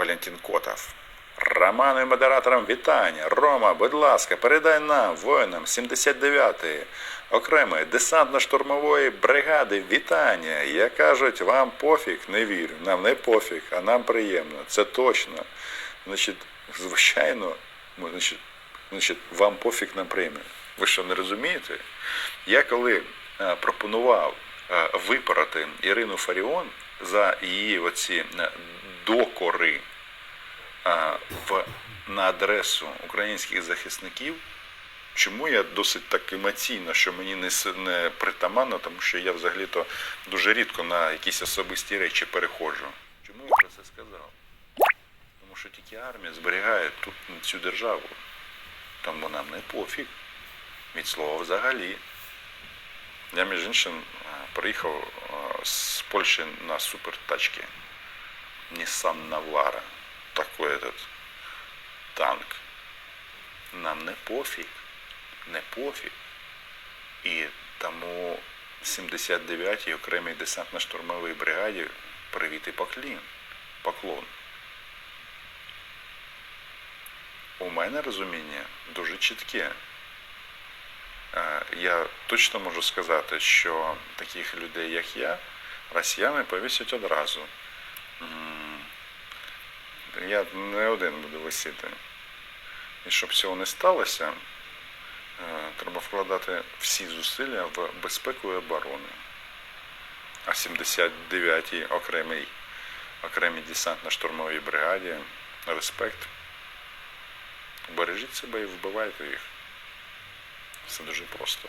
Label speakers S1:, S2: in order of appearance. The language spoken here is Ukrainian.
S1: Валентин Котов. Роману і модераторам вітання. Рома, будь ласка, передай нам, воїнам 79-ї окремої десантно-штурмової бригади вітання. Як кажуть, вам пофіг, не вірю. Нам не пофіг, а нам приємно. Це точно. Значить, звичайно, значить, значить, вам пофіг нам приємно. Ви що не розумієте? Я коли е, пропонував е, випороти Ірину Фаріон за її оці е, докори в, на адресу українських захисників, чому я досить так емоційно, що мені не, не притаманно, тому що я взагалі-то дуже рідко на якісь особисті речі переходжу. Чому я про це сказав? Тому що тільки армія зберігає тут цю державу. Тому нам не пофіг. Від слова взагалі. Я, між іншим, приїхав з Польщі на супертачці. Nissan Navara. Такой этот танк. Нам не пофіг. Не пофіг. І тому 79-й окремій десантно-штурмовій бригаді привіт і поклін. Поклон. У мене розуміння дуже чітке. Е, Я точно можу сказати, що таких людей, як я, росіяни повісять одразу. Я не один буду висіти. І щоб цього не сталося, е, треба вкладати всі зусилля в безпеку і оборону. А 79-й окремій, окремій десантно-штурмовій бригаді респект. Бережіть себе і вбивайте їх. Все дуже просто.